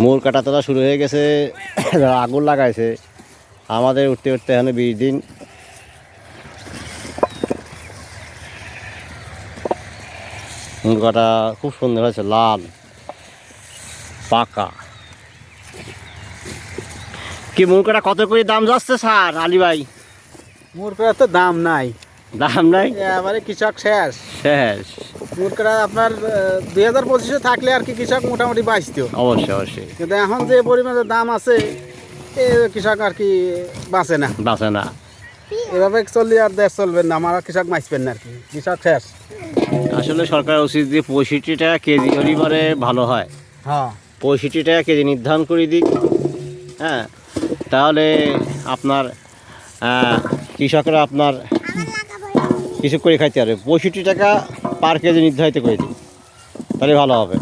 মূল কাটা তোলা শুরু হয়ে গেছে যারা আগুন লাগাইছে। আমাদের উঠতে উঠতে এখানে বিশ দিন। মূল কাটা খুব সুন্দর হয়েছে লাল পাকা। কি মূল কাটা কত করে দাম যাচ্ছে স্যার আলী ভাই? মুরগির তো দাম নাই। দাম নাই? এবারে কৃষক শেষ। শেষ। মুরগির আপনার দুই হাজার পঁচিশে থাকলে আর কি কৃষক মোটামুটি বাঁচত। অবশ্যই অবশ্যই। কিন্তু এখন যে পরিমাণে দাম আছে এ কৃষক আর কি বাঁচে না। বাঁচে না। এভাবে চললে আর দেশ চলবে না আমার কৃষক বাঁচবেন না আর কি কৃষক শেষ। আসলে সরকার উচিত যে পঁয়ষট্টি টাকা কেজি হলে পরে ভালো হয়। হ্যাঁ। পঁয়ষট্টি টাকা কেজি নির্ধারণ করে দিক হ্যাঁ তাহলে আপনার কৃষকরা আপনার কিছু করে খাইতে পারবে। পঁয়ষট্টি টাকা পার কেজি নির্ধারিত করে দিক তাহলে ভালো হবে।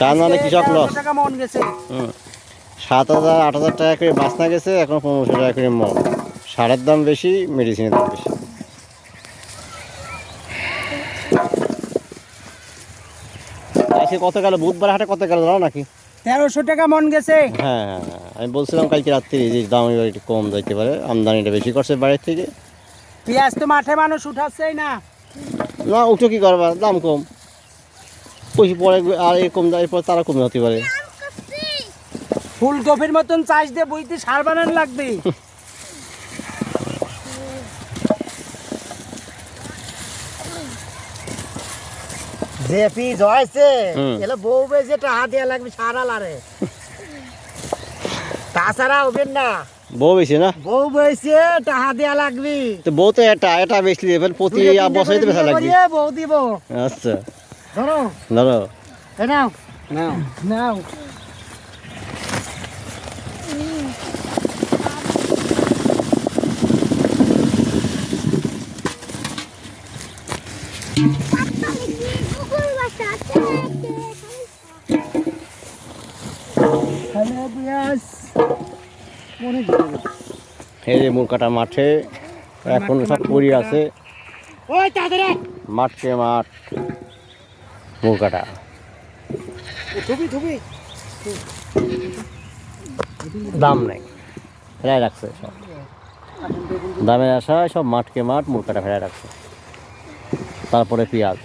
তার মানে কৃষক লস। হুম। সাত হাজার আট হাজার টাকা করে বাঁচনা গেছে এখন পনেরোশো টাকা করে মন। সারের দাম বেশি মেডিসিনের দাম বেশি। আজকে কত গেল? বুধবার হাটে কত গেল জানো নাকি? তেরোশো টাকা মন গেছে। হ্যাঁ হ্যাঁ হ্যাঁ আমি বলছিলাম কালকে রাত্রি যে দাম একটু কম যাইতে পারে। আমদানিটা বেশি করছে বাইরের থেকে। পেঁয়াজ তো মাঠে মানুষ উঠাচ্ছেই না। না উঠো কি করবা? দাম কম। পয়সা পরে আর এরকম দাম এরপর তারা কমে হতে পারে। ফুলকপির মতন চাষ দিয়ে বইতে সার বানান লাগবে। যে পিস হয়েছে। এলে বউ বেজে টাকা দেওয়া লাগবে সারা লারে তাছাড়া হবে না। বউ বেশি না? বউ বেছে টাকা দেওয়া লাগবে। তো বউ তো এটা এটা বেশি এবার প্রতি বছরই তো বেচা লাগবে। বউ দিব। আচ্ছা। ধরো। ধরো। এ নাও। নাও। নাও। হ্যালো বিয়াস। মনে এই যে মুরকাটা মাঠে এখন সব পরি আছে। মাঠকে মাঠ মুরকাটা দাম নেই ফেরাই রাখছে সব। দামের আশায় সব মাঠকে মাঠ মুরকাটা ফেরাই রাখছে। তারপরে পেঁয়াজ।